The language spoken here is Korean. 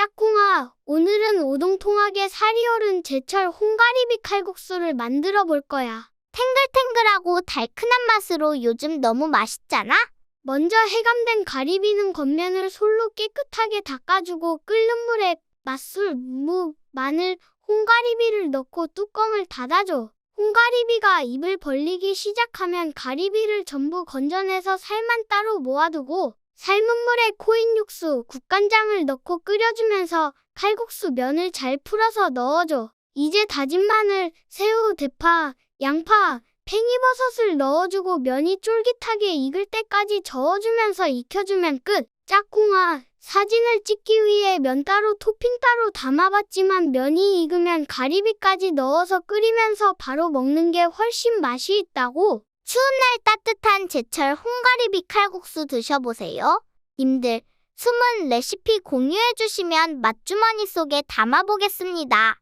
짝꿍아, 오늘은 오동통하게 살이 오른 제철 홍가리비 칼국수를 만들어 볼 거야. 탱글탱글하고 달큰한 맛으로 요즘 너무 맛있잖아? 먼저 해감된 가리비는 겉면을 솔로 깨끗하게 닦아주고 끓는 물에 맛술, 무, 마늘, 홍가리비를 넣고 뚜껑을 닫아줘. 홍가리비가 입을 벌리기 시작하면 가리비를 전부 건져내서 살만 따로 모아두고 삶은 물에 코인 육수, 국간장을 넣고 끓여주면서 칼국수 면을 잘 풀어서 넣어줘. 이제 다진 마늘, 새우, 대파, 양파, 팽이버섯을 넣어주고 면이 쫄깃하게 익을 때까지 저어주면서 익혀주면 끝. 짝꿍아, 사진을 찍기 위해 면 따로 토핑 따로 담아봤지만 면이 익으면 가리비까지 넣어서 끓이면서 바로 먹는 게 훨씬 맛이 있다고. 추운 날 따뜻한 제철 홍가리비 칼국수 드셔보세요. 님들, 숨은 레시피 공유해 주시면 맛주머니 속에 담아보겠습니다.